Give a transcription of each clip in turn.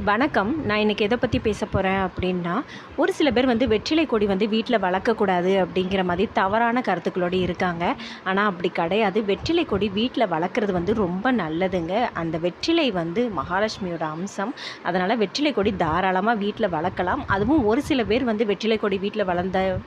வணக்கம். நான் இன்றைக்கி எதை பற்றி பேச போகிறேன் அப்படின்னா ஒரு சில பேர் வந்து வெற்றிலை கொடி வந்து வீட்டில் வளர்க்கக்கூடாது அப்படிங்கிற மாதிரி தவறான கருத்துக்களோடு இருக்காங்க. ஆனால் அப்படி கிடையாது. வெற்றிலை கொடி வீட்டில் வளர்க்குறது வந்து ரொம்ப நல்லதுங்க. அந்த வெற்றிலை வந்து மகாலட்சுமியோட அம்சம். அதனால் வெற்றிலை கொடி தாராளமாக வீட்டில் வளர்க்கலாம். அதுவும் ஒரு சில பேர் வந்து வெற்றிலை கொடி வீட்டில் வளர்ந்த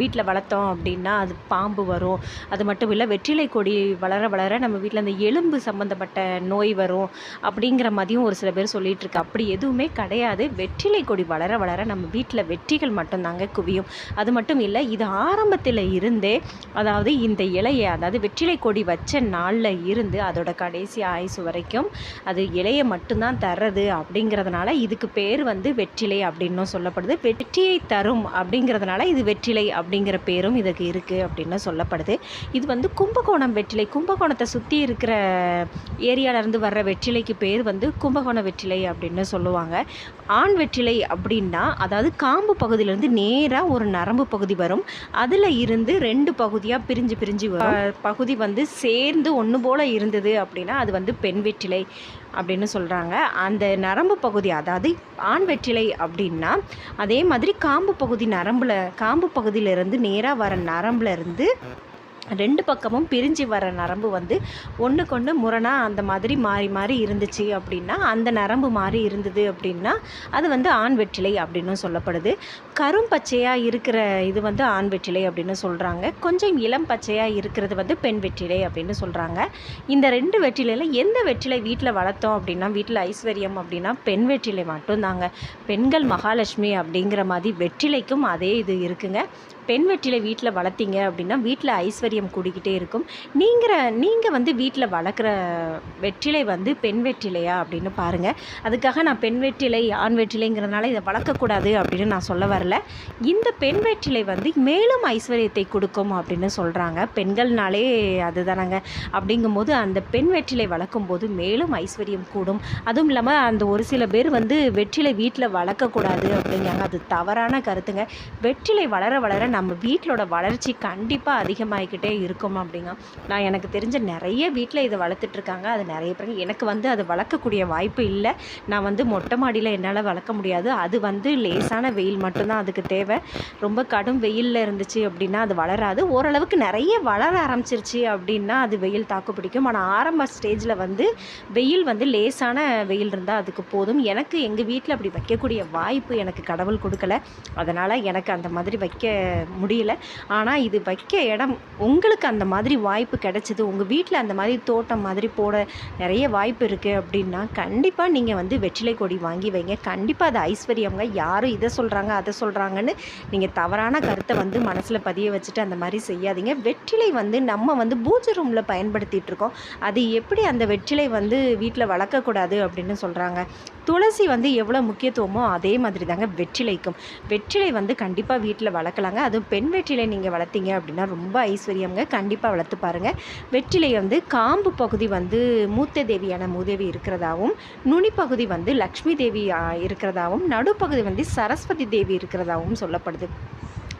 வீட்டில் வளர்த்தோம் அப்படின்னா அது பாம்பு வரும். அது மட்டும் இல்லை வெற்றிலை கொடி வளர வளர நம்ம வீட்டில் அந்த எலும்பு சம்மந்தப்பட்ட நோய் வரும் அப்படிங்கிற மாதிரியும் ஒரு சில பேர் சொல்லிகிட்டு இருக்கு. அப்படி எதுவுமே கிடையாது. வெற்றிலை கொடி வளர வளர நம்ம வீட்டில் வெற்றிகள் மட்டும்தாங்க குவியும். அது மட்டும் இல்லை இது ஆரம்பத்தில் இருந்தே அதாவது இந்த இலையை அதாவது வெற்றிலை கொடி வச்ச நாளில் இருந்து அதோட கடைசி ஆயுசு வரைக்கும் அது இலையை மட்டும்தான் தர்றது அப்படிங்கிறதுனால இதுக்கு பேர் வந்து வெற்றிலை அப்படின்னும் சொல்லப்படுது வெற்றியை தரும் அப்படிங்கிறதுனால இது வெற்றிலை அப்படிங்கிற பேரும் இதுக்கு இருக்குது அப்படின்னு சொல்லப்படுது. இது வந்து கும்பகோணம் வெற்றிலை. கும்பகோணத்தை சுற்றி இருக்கிற ஏரியாவிலேருந்து வர்ற வெற்றிலைக்கு பேர் வந்து கும்பகோண வெற்றிலை அப்படின்னு சொல்லுவாங்க. ஆண் வெற்றிலை அப்படின்னா அதாவது காம்பு பகுதியிலேருந்து நேராக ஒரு நரம்பு பகுதி வரும். அதில் இருந்து ரெண்டு பகுதியாக பிரிஞ்சு பிரிஞ்சு வரும். பகுதி வந்து சேர்ந்து ஒன்று போல் இருந்தது அப்படின்னா அது வந்து பெண் வெற்றிலை அப்படின்னு சொல்கிறாங்க அந்த நரம்பு பகுதி அதாவது ஆண் வெற்றிலை அப்படின்னா அதே மாதிரி காம்பு பகுதி நரம்பில் காம்பு பகுதியிலேருந்து நேராக வர நரம்புலேருந்து ரெண்டு பக்கமும் பிரிஞ்சு வர நரம்பு வந்து ஒன்றுக்கொன்று முரணாக அந்த மாதிரி மாறி மாறி இருந்துச்சு அப்படின்னா அந்த நரம்பு மாறி இருந்தது அப்படின்னா அது வந்து ஆண் வெற்றிலை அப்படின்னு சொல்லப்படுது. கரும் பச்சையாக இருக்கிற இது வந்து ஆண் வெற்றிலை அப்படின்னு சொல்கிறாங்க கொஞ்சம் இளம் பச்சையாக இருக்கிறது வந்து பெண் வெற்றிலை அப்படின்னு சொல்கிறாங்க இந்த ரெண்டு வெற்றிலையில் எந்த வெற்றிலை வீட்டில் வளர்த்தோம் அப்படின்னா வீட்டில் ஐஸ்வர்யம் அப்படின்னா பெண் வெற்றிலை மட்டும்தாங்க. பெண்கள் மகாலட்சுமி அப்படிங்கிற மாதிரி வெற்றிலைக்கும் அதே இது இருக்குங்க. பெண் வெற்றிலை வீட்டில் வளர்த்தீங்க அப்படின்னா வீட்டில் ஐஸ்வர்யம் கூடிக்கிட்டே இருக்கும். நீங்கள் நீங்கள் வந்து வீட்டில் வளர்க்குற வெற்றிலை வந்து பெண் வெற்றிலையா அப்படின்னு பாருங்கள் அதுக்காக நான் பெண் வெற்றிலை ஆண் வெற்றிலைங்கிறதுனால இதை வளர்க்கக்கூடாது அப்படின்னு நான் சொல்ல வரல. இந்த பெண் வெற்றிலை வந்து மேலும் ஐஸ்வர்யத்தை கொடுக்கும் அப்படின்னு சொல்கிறாங்க பெண்கள்னாலே அதுதானங்க. அப்படிங்கும்போது அந்த பெண் வெற்றிலை வளர்க்கும் போது மேலும் ஐஸ்வர்யம் கூடும். அதுவும் இல்லாமல் அந்த ஒரு சில பேர் வந்து வெற்றிலை வீட்டில் வளர்க்கக்கூடாது அப்படிங்கிறாங்க. அது தவறான கருத்துங்க. வெற்றிலை வளர வளர நம்ம வீட்டிலோட வளர்ச்சி கண்டிப்பாக அதிகமாகிக்கிட்டே இருக்கும் அப்படிங்க. நான் எனக்கு தெரிஞ்ச நிறைய வீட்டில் இதை வளர்த்துட்ருக்காங்க அது நிறைய பேர் எனக்கு வந்து அது வளர்க்கக்கூடிய வாய்ப்பு இல்லை. நான் வந்து மொட்டை மாடியில் என்னால் வளர்க்க முடியாது. அது வந்து லேசான வெயில் மட்டும்தான் அதுக்கு தேவை. ரொம்ப கடும் வெயிலில் இருந்துச்சு அப்படின்னா அது வளராது. ஓரளவுக்கு நிறைய வளர ஆரம்பிச்சிருச்சு அப்படின்னா அது வெயில் தாக்கு பிடிக்கும். ஆனால் ஆரம்ப ஸ்டேஜில் வந்து வெயில் வந்து லேசான வெயில் இருந்தால் அதுக்கு போதும். எனக்கு எங்கள் வீட்டில் அப்படி வைக்கக்கூடிய வாய்ப்பு எனக்கு கடவுள் கொடுக்கல. அதனால் எனக்கு அந்த மாதிரி வைக்க முடியல. ஆனால் இது வைக்க இடம் உங்களுக்கு அந்த மாதிரி வாய்ப்பு கிடைச்சிது உங்கள் வீட்டில் அந்த மாதிரி தோட்டம் மாதிரி போட நிறைய வாய்ப்பு இருக்குது அப்படின்னா கண்டிப்பாக நீங்கள் வந்து வெற்றிலை கொடி வாங்கி வைங்க. கண்டிப்பாக அது ஐஸ்வர்யங்க யாரும் இதை சொல்கிறாங்க அதை சொல்கிறாங்கன்னு நீங்கள் தவறான கருத்தை வந்து மனசில் பதிய வச்சுட்டு அந்த மாதிரி செய்யாதீங்க. வெற்றிலை வந்து நம்ம வந்து பூஜை ரூமில் பயன்படுத்திகிட்ருக்கோம் அது எப்படி அந்த வெற்றிலை வந்து வீட்டில் வளர்க்கக்கூடாது அப்படின்னு சொல்கிறாங்க துளசி வந்து எவ்வளோ முக்கியத்துவமோ அதே மாதிரி தாங்க வெற்றிலைக்கும். வெற்றிலை வந்து கண்டிப்பாக வீட்டில் வளர்க்கலாங்க. அதுவும் பெண் வெற்றிலை நீங்கள் வளர்த்தீங்க அப்படின்னா ரொம்ப ஐஸ்வர்யம்ங்க. கண்டிப்பாக வளர்த்து பாருங்கள் வெற்றிலை வந்து காம்பு பகுதி வந்து மூத்த தேவியான மூதேவி இருக்கிறதாகவும் நுனிப்பகுதி வந்து லக்ஷ்மி தேவி இருக்கிறதாகவும் நடுப்பகுதி வந்து சரஸ்வதி தேவி இருக்கிறதாகவும் சொல்லப்படுது.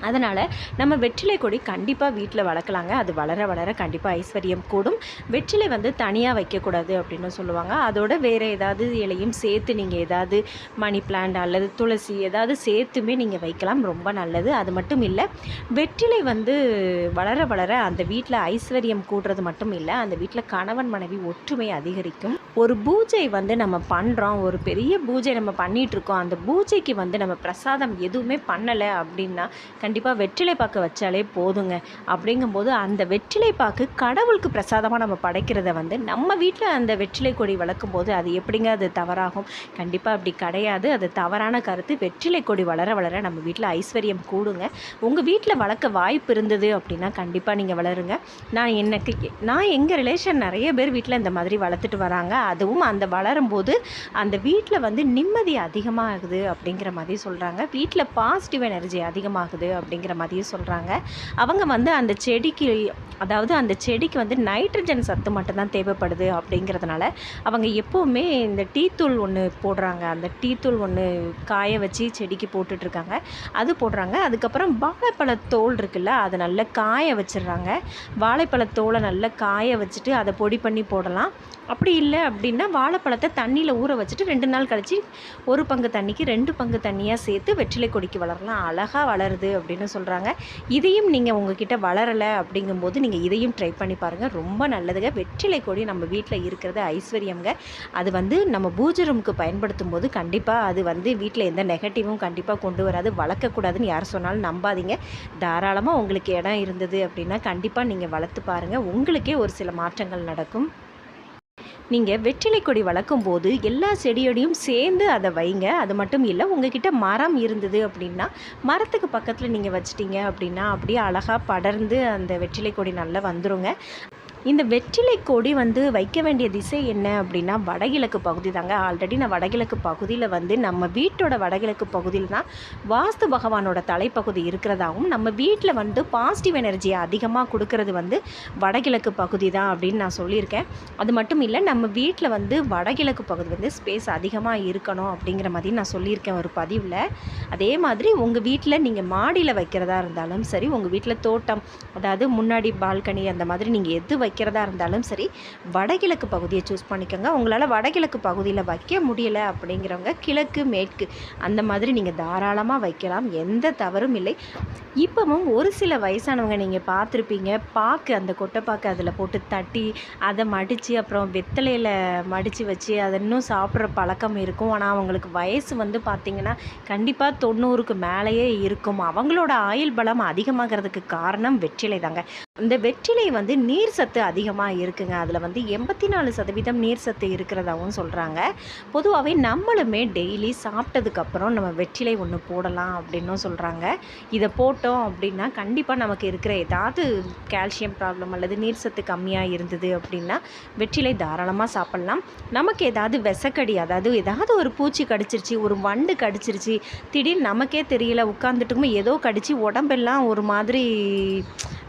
அதனால் நம்ம வெற்றிலை கொடி கண்டிப்பாக வீட்டில் வளர்க்கலாங்க. அது வளர வளர கண்டிப்பாக ஐஸ்வர்யம் கூடும். வெற்றிலை வந்து தனியாக வைக்கக்கூடாது அப்படின்னு சொல்லுவாங்க. அதோட வேறு ஏதாவது இலையும் சேர்த்து நீங்கள் ஏதாவது மணி பிளான்ட் அல்லது துளசி ஏதாவது சேர்த்துமே நீங்கள் வைக்கலாம். ரொம்ப நல்லது. அது மட்டும் இல்லை வெற்றிலை வந்து வளர வளர அந்த வீட்டில் ஐஸ்வர்யம் கூடுறது மட்டும் இல்லை அந்த வீட்டில் கணவன் மனைவி ஒற்றுமை அதிகரிக்கும். ஒரு பூஜை வந்து நம்ம பண்ணுறோம் ஒரு பெரிய பூஜை நம்ம பண்ணிகிட்ருக்கோம் இருக்கோம். அந்த பூஜைக்கு வந்து நம்ம பிரசாதம் எதுவுமே பண்ணலை அப்படின்னா கண்டிப்பாக வெற்றிலை பாக்கு வச்சாலே போதுங்க. அப்படிங்கும்போது அந்த வெற்றிலை பாக்கு கடவுளுக்கு பிரசாதமாக நம்ம படைக்கிறத வந்து நம்ம வீட்டில் அந்த வெற்றிலை கொடி வளர்க்கும் போது அது எப்படிங்க அது தவறாகும்? கண்டிப்பாக அப்படி கிடையாது. அது தவறான கருத்து. வெற்றிலை கொடி வளர வளர நம்ம வீட்டில் ஐஸ்வர்யம் கூடுங்க. உங்கள் வீட்டில் வளர்க்க வாய்ப்பு இருந்தது அப்படின்னா கண்டிப்பாக நீங்கள் வளருங்க. நான் எனக்கு நான் எங்கள் ரிலேஷன் நிறைய பேர் வீட்டில் இந்த மாதிரி வளர்த்துட்டு வராங்க. அதுவும் அந்த வளரும்போது அந்த வீட்டில் வந்து நிம்மதி அதிகமாகுது அப்படிங்கிற மாதிரி சொல்கிறாங்க வீட்டில் பாசிட்டிவ் எனர்ஜி அதிகமாகுது அப்படிங்கிற மாதிரியும் சொல்கிறாங்க அவங்க வந்து அந்த செடிக்கு அதாவது அந்த செடிக்கு வந்து நைட்ரஜன் சத்து மட்டும்தான் தேவைப்படுது அப்படிங்கிறதுனால அவங்க எப்போவுமே இந்த டீ தூள் ஒன்று போடுறாங்க. அந்த டீ தூள் ஒன்று காய வச்சு செடிக்கு போட்டுட்ருக்காங்க. அது போடுறாங்க. அதுக்கப்புறம் வாழைப்பழ தோல் இருக்குல்ல அதை நல்லா காய வச்சிடுறாங்க. வாழைப்பழ தோலை நல்லா காய வச்சுட்டு அதை பொடி பண்ணி போடலாம். அப்படி இல்லை அப்படின்னா வாழைப்பழத்தை தண்ணியில் ஊற வச்சுட்டு ரெண்டு நாள் கழித்து ஒரு பங்கு தண்ணிக்கு ரெண்டு பங்கு தண்ணியாக சேர்த்து வெற்றிலை கொடிக்கு வளரலாம். அழகாக வளருது அப்படின்னு சொல்கிறாங்க இதையும் நீங்கள் உங்ககிட்ட வளரலை அப்படிங்கும்போது நீங்கள் இதையும் ட்ரை பண்ணி பாருங்கள் ரொம்ப நல்லதுங்க. வெற்றிலை கொடி நம்ம வீட்டில் இருக்கிறது ஐஸ்வர்யம்ங்க. அது வந்து நம்ம பூஜை ரூமுக்கு பயன்படுத்தும் போது கண்டிப்பாக அது வந்து வீட்டில் எந்த நெகட்டிவும் கண்டிப்பாக கொண்டு வராது. வளர்க்கக்கூடாதுன்னு யார் சொன்னாலும் நம்பாதீங்க. தாராளமாக உங்களுக்கு இடம் இருந்தது அப்படின்னா கண்டிப்பாக நீங்கள் வளர்த்து பாருங்கள் உங்களுக்கே ஒரு சில மாற்றங்கள் நடக்கும். நீங்கள் வெற்றிலை கொடி வளர்க்கும் போது எல்லா செடியோடையும் சேர்ந்து அதை வைங்க. அது மட்டும் இல்லை உங்ககிட்ட மரம் இருந்தது அப்படின்னா மரத்துக்கு பக்கத்தில் நீங்கள் வச்சிட்டீங்க அப்படின்னா அப்படியே அழகாக படர்ந்து அந்த வெற்றிலை கொடி நல்லா வந்துருங்க. இந்த வெற்றிலை கொடி வந்து வைக்க வேண்டிய திசை என்ன அப்படின்னா வடகிழக்கு பகுதி தாங்க ஆல்ரெடி நான் வடகிழக்கு பகுதியில் வந்து நம்ம வீட்டோட வடகிழக்கு பகுதியில் தான் வாஸ்து பகவானோட தலைப்பகுதி இருக்கிறதாகவும் நம்ம வீட்டில் வந்து பாசிட்டிவ் எனர்ஜியை அதிகமாக கொடுக்கறது வந்து வடகிழக்கு பகுதி தான் அப்படின்னு நான் சொல்லியிருக்கேன். அது மட்டும் இல்லை நம்ம வீட்டில் வந்து வடகிழக்கு பகுதி வந்து ஸ்பேஸ் அதிகமாக இருக்கணும் அப்படிங்கிற மாதிரி நான் சொல்லியிருக்கேன் ஒரு பதிவில். அதே மாதிரி உங்கள் வீட்டில் நீங்கள் மாடியில் வைக்கிறதா இருந்தாலும் சரி உங்கள் வீட்டில் தோட்டம் அதாவது முன்னாடி பால்கனி அந்த மாதிரி நீங்கள் எது வைக்கிறதா இருந்தாலும் சரி வடகிழக்கு பகுதியை சூஸ் பண்ணிக்கோங்க. உங்களால் வடகிழக்கு பகுதியில் வைக்க முடியலை அப்படிங்கிறவங்க கிழக்கு மேற்கு அந்த மாதிரி நீங்கள் தாராளமாக வைக்கலாம். எந்த தவறும் இல்லை. இப்போவும் ஒரு சில வயசானவங்க நீங்கள் பார்த்துருப்பீங்க. பாக்கு அந்த கொட்டைப்பாக்கு அதில் போட்டு தட்டி அதை மடித்து அப்புறம் வெத்தலையில் மடித்து வச்சு அதை இன்னும் சாப்பிட்ற பழக்கம் இருக்கும். ஆனால் அவங்களுக்கு வயசு வந்து பார்த்திங்கன்னா கண்டிப்பாக தொண்ணூறுக்கு மேலேயே இருக்கும். அவங்களோட ஆயுள் பலம் அதிகமாகிறதுக்கு காரணம் வெற்றிலை தாங்க இந்த வெற்றிலை வந்து நீர் சத்து அதிகமாக இருக்குங்க. அதில் வந்து எண்பத்தி நாலு சதவீதம் நீர் சத்து இருக்கிறதாகவும் சொல்கிறாங்க பொதுவாகவே நம்மளுமே டெய்லி சாப்பிட்டதுக்கப்புறம் நம்ம வெற்றிலை ஒன்று போடலாம் அப்படின்னும் சொல்கிறாங்க இதை போட்டோம் அப்படின்னா கண்டிப்பாக நமக்கு இருக்கிற ஏதாவது கால்சியம் ப்ராப்ளம் அல்லது நீர் சத்து கம்மியாக இருந்தது அப்படின்னா வெற்றிலை தாராளமாக சாப்பிட்லாம். நமக்கு ஏதாவது விசக்கடி அதாவது ஏதாவது ஒரு பூச்சி கடிச்சிருச்சு ஒரு வண்டு கடிச்சிருச்சு திடீர்னு நமக்கே தெரியல உட்காந்துட்டுக்குமே ஏதோ கடிச்சு உடம்பெல்லாம் ஒரு மாதிரி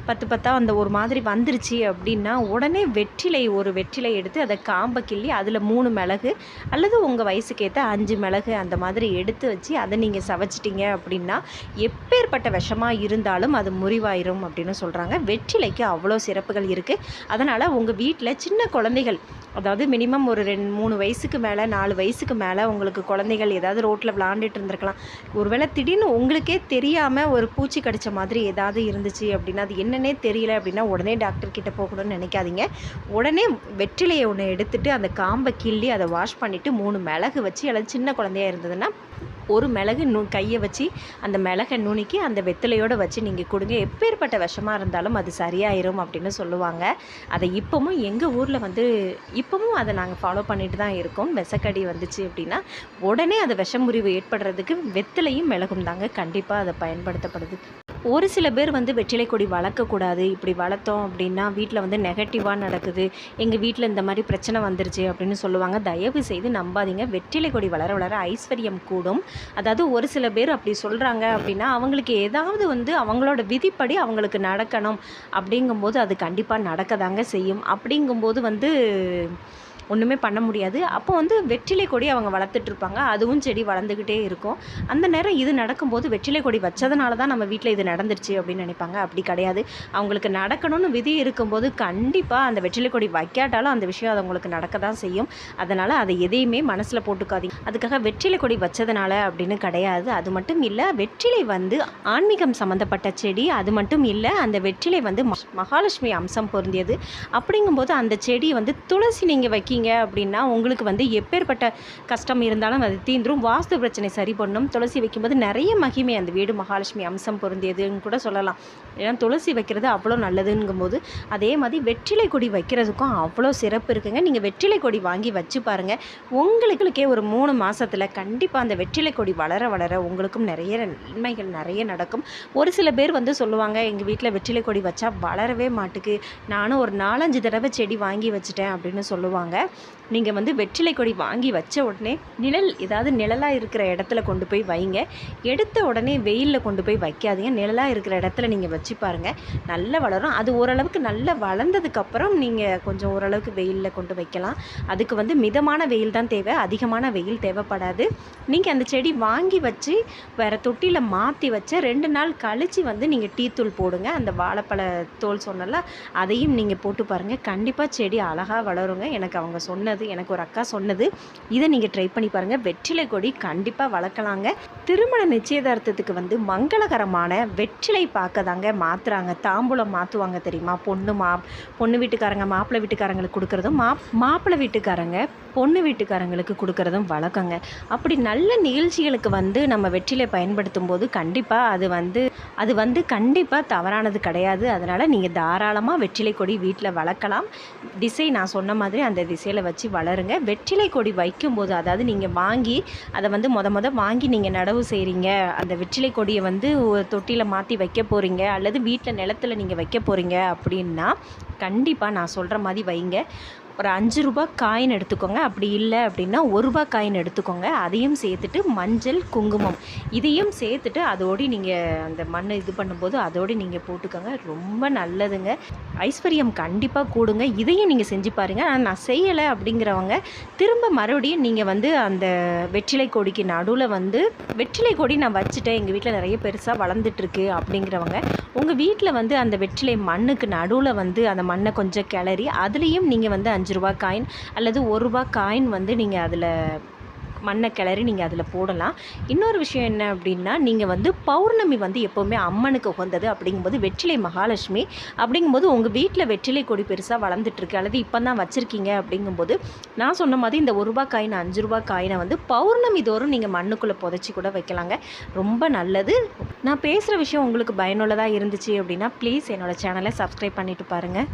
பத்து பத்தா அந்த ஒரு மாதிரி வந்துருச்சு அப்படின்னா உடனே வெற்றிலை ஒரு வெற்றிலை எடுத்து அதை காம்பை கிள்ளி அதில் மூணு மிளகு அல்லது உங்கள் வயசுக்கேற்ற அஞ்சு மிளகு அந்த மாதிரி எடுத்து வச்சு அதை நீங்கள் சவைச்சிட்டிங்க அப்படின்னா எப்பேற்பட்ட விஷமாக இருந்தாலும் அது முறிவாயிரும் அப்படின்னு சொல்கிறாங்க வெற்றிலைக்கு அவ்வளோ சிறப்புகள் இருக்குது அதனால் உங்கள் வீட்டில் சின்ன குழந்தைகள் அதாவது மினிமம் ஒரு ரெண்டு மூணு வயசுக்கு மேலே நாலு வயசுக்கு மேலே உங்களுக்கு குழந்தைகள் ஏதாவது ரோட்டில் விளாண்டுட்டு இருந்திருக்கலாம். ஒருவேளை திடீர்னு உங்களுக்கே தெரியாமல் ஒரு பூச்சி கடிச்ச மாதிரி ஏதாவது இருந்துச்சு அப்படின்னா அது என்னன்னே தெரியல அப்படின்னா உடனே டாக்டர் கிட்டே போகணும்னு நினைக்காதீங்க. உடனே வெற்றிலையை ஒன்று எடுத்துகிட்டு அந்த காம்பை கிள்ளி அதை வாஷ் பண்ணிவிட்டு மூணு மிளகு வச்சு அல்லது சின்ன குழந்தையா இருந்ததுன்னா ஒரு மிளகு நு கையை வச்சு அந்த மிளகை நுணுக்கி அந்த வெத்தலையோடு வச்சு நீங்கள் கொடுங்க. எப்பேற்பட்ட விஷமாக இருந்தாலும் அது சரியாயிரும் அப்படின்னு சொல்லுவாங்க. அதை இப்போவும் எங்கள் ஊரில் வந்து இப்போவும் அதை நாங்கள் ஃபாலோ பண்ணிட்டு தான் இருக்கோம். விஷக்கடி வந்துச்சு அப்படின்னா உடனே அது விஷமுறிவு ஏற்படுறதுக்கு வெத்தலையும் மிளகும் தாங்க கண்டிப்பாக அதை பயன்படுத்தப்படுது. ஒரு சில பேர் வந்து வெற்றிலை கொடி வளர்க்கக்கூடாது இப்படி வளர்த்தோம் அப்படின்னா வீட்டில் வந்து நெகட்டிவாக நடக்குது. எங்கள் வீட்டில் இந்த மாதிரி பிரச்சனை வந்துருச்சு அப்படின்னு சொல்லுவாங்க. தயவு செய்து நம்பாதீங்க. வெற்றிலை கொடி வளர வளர ஐஸ்வர்யம் கூடும். அதாவது ஒரு சில பேர் அப்படி சொல்கிறாங்க அப்படின்னா அவங்களுக்கு ஏதாவது வந்து அவங்களோட விதிப்படி அவங்களுக்கு நடக்கணும். அப்படிங்கும்போது அது கண்டிப்பாக நடக்க தாங்க செய்யும். அப்படிங்கும்போது வந்து ஒன்றுமே பண்ண முடியாது. அப்போ வந்து வெற்றிலை கொடி அவங்க வளர்த்துட்ருப்பாங்க. அதுவும் செடி வளர்ந்துக்கிட்டே இருக்கும். அந்த நேரம் இது நடக்கும்போது வெற்றிலை கொடி வச்சதுனால தான் நம்ம வீட்டில் இது நடந்துருச்சு அப்படின்னு நினைப்பாங்க. அப்படி கிடையாது. அவங்களுக்கு நடக்கணும்னு விதி இருக்கும்போது கண்டிப்பாக அந்த வெற்றிலை கொடி வைக்காட்டாலும் அந்த விஷயம் அது அவங்களுக்கு நடக்க தான் செய்யும். அதனால் அதை எதையுமே மனசில் போட்டுக்காதீங்க. அதுக்காக வெற்றிலை கொடி வச்சதுனால அப்படின்னு கிடையாது. அது மட்டும் இல்லை வெற்றிலை வந்து ஆன்மீகம் சம்மந்தப்பட்ட செடி. அது மட்டும் இல்லை அந்த வெற்றிலை வந்து மகாலட்சுமி அம்சம் பொருந்தியது. அப்படிங்கும்போது அந்த செடி வந்து துளசி நீங்கள் வைக்க இருக்கீங்க அப்படின்னா உங்களுக்கு வந்து எப்பேற்பட்ட கஷ்டம் இருந்தாலும் அது தீந்துரும் வாஸ்து பிரச்சனை சரி பண்ணும். துளசி வைக்கும்போது நிறைய மகிமை அந்த வீடு மகாலட்சுமி அம்சம் பொருந்தியதுன்னு கூட சொல்லலாம். ஏன்னா துளசி வைக்கிறது அவ்வளோ நல்லதுங்கும்போது அதே மாதிரி வெற்றிலை கொடி வைக்கிறதுக்கும் அவ்வளோ சிறப்பு இருக்குங்க. நீங்கள் வெற்றிலை கொடி வாங்கி வச்சு பாருங்கள் உங்களுக்களுக்கே ஒரு மூணு மாதத்தில் கண்டிப்பாக அந்த வெற்றிலை கொடி வளர வளர உங்களுக்கும் நிறைய நன்மைகள் நிறைய நடக்கும். ஒரு சில பேர் வந்து சொல்லுவாங்க எங்கள் வீட்டில் வெற்றிலை கொடி வச்சா வளரவே மாட்டுக்கு. நானும் ஒரு நாலஞ்சு தடவை செடி வாங்கி வச்சுட்டேன் அப்படின்னு சொல்லுவாங்க. நீங்கள் வந்து வெற்றிலை கொடி வாங்கி வச்ச உடனே நிழல் ஏதாவது நிழலாக இருக்கிற இடத்துல கொண்டு போய் வைங்க. எடுத்த உடனே வெயிலில் கொண்டு போய் வைக்காதீங்க. நிழலாக இருக்கிற இடத்துல நீங்கள் வச்சு பாருங்கள் நல்லா வளரும். அது ஓரளவுக்கு நல்லா வளர்ந்ததுக்கப்புறம் நீங்கள் கொஞ்சம் ஓரளவுக்கு வெயிலில் கொண்டு வைக்கலாம். அதுக்கு வந்து மிதமான வெயில் தான் தேவை. அதிகமான வெயில் தேவைப்படாது. நீங்கள் அந்த செடி வாங்கி வச்சு வேறு தொட்டியில் மாற்றி வச்ச ரெண்டு நாள் கழித்து வந்து நீங்கள் டீத்தூள் போடுங்க. அந்த வாழைப்பழ தோல் சொன்னல அதையும் நீங்கள் போட்டு பாருங்கள் கண்டிப்பாக செடி அழகாக வளருங்க. எனக்கு அவங்க சொன்னது எனக்கு ஒரு அக்கா சொன்னது இதை நீங்கள் ட்ரை பண்ணி பாருங்கள் வெற்றிலை கொடி கண்டிப்பாக வளர்க்கலாங்க. திருமண நிச்சயதார்த்தத்துக்கு வந்து மங்களகரமான வெற்றிலை பார்க்க தாங்க மாற்றுறாங்க தாம்பூலம் மாற்றுவாங்க தெரியுமா? பொண்ணு மா பொண்ணு வீட்டுக்காரங்க மாப்பிள்ளை வீட்டுக்காரங்களுக்கு கொடுக்குறதும் மா மாப்பிள்ளை வீட்டுக்காரங்க பொண்ணு வீட்டுக்காரங்களுக்கு கொடுக்குறதும் வழக்கங்க. அப்படி நல்ல நிகழ்ச்சிகளுக்கு வந்து நம்ம வெற்றிலை பயன்படுத்தும் போது கண்டிப்பாக அது வந்து அது வந்து கண்டிப்பாக தவறானது கிடையாது. அதனால் நீங்கள் தாராளமாக வெற்றிலை கொடி வீட்டில் வளர்க்கலாம். திசை நான் சொன்ன மாதிரி அந்த திசை திசையில் வச்சு வளருங்க. வெற்றிலை கொடி வைக்கும்போது அதாவது நீங்கள் வாங்கி அதை வந்து மொத மொத வாங்கி நீங்கள் நடவு செய்கிறீங்க அந்த வெற்றிலை கொடியை வந்து ஒரு தொட்டியில் மாற்றி வைக்க போகிறீங்க அல்லது வீட்டில் நிலத்துல நீங்கள் வைக்க போகிறீங்க அப்படின்னா கண்டிப்பாக நான் சொல்கிற மாதிரி வைங்க. ஒரு அஞ்சு ரூபா காயின் எடுத்துக்கோங்க. அப்படி இல்லை அப்படின்னா ஒரு ரூபா காயின் எடுத்துக்கோங்க. அதையும் சேர்த்துட்டு மஞ்சள் குங்குமம் இதையும் சேர்த்துட்டு அதோடு நீங்கள் அந்த மண்ணை இது பண்ணும்போது அதோடு நீங்கள் போட்டுக்கோங்க. ரொம்ப நல்லதுங்க. ஐஸ்வர்யம் கண்டிப்பாக கூடுங்க. இதையும் நீங்கள் செஞ்சு பாருங்கள் ஆனால் நான் செய்யலை அப்படிங்கிறவங்க திரும்ப மறுபடியும் நீங்கள் வந்து அந்த வெற்றிலை கொடிக்கு நடுவில் வந்து வெற்றிலை கொடி நான் வச்சுட்டேன். எங்கள் வீட்டில் நிறைய பெருசாக வளர்ந்துட்டுருக்கு அப்படிங்கிறவங்க உங்கள் வீட்டில் வந்து அந்த வெற்றிலை மண்ணுக்கு நடுவில் வந்து அந்த மண்ணை கொஞ்சம் கிளறி அதுலேயும் நீங்கள் வந்து அஞ்சு ரூபா காயின் அல்லது ஒரு ரூபா காயின் வந்து நீங்கள் அதில் மண்ணை கிளறி நீங்கள் அதில் போடலாம். இன்னொரு விஷயம் என்ன அப்படின்னா நீங்கள் வந்து பௌர்ணமி வந்து எப்போவுமே அம்மனுக்கு உகந்தது அப்படிங்கும்போது வெற்றிலை மகாலட்சுமி அப்படிங்கும்போது உங்கள் வீட்டில் வெற்றிலை கொடி பெருசாக வளர்ந்துட்டுருக்கு. அல்லது இப்போ தான் வச்சுருக்கீங்க அப்படிங்கும்போது நான் சொன்ன மாதிரி இந்த ஒரு ரூபா காயின் அஞ்சு ரூபா காயினை வந்து பௌர்ணமி தோறும் நீங்கள் மண்ணுக்குள்ளே புதைச்சி கூட வைக்கலாங்க. ரொம்ப நல்லது. நான் பேசுகிற விஷயம் உங்களுக்கு பயனுள்ளதாக இருந்துச்சு அப்படின்னா ப்ளீஸ் என்னோடய சேனலை சப்ஸ்கிரைப் பண்ணிவிட்டு பாருங்கள்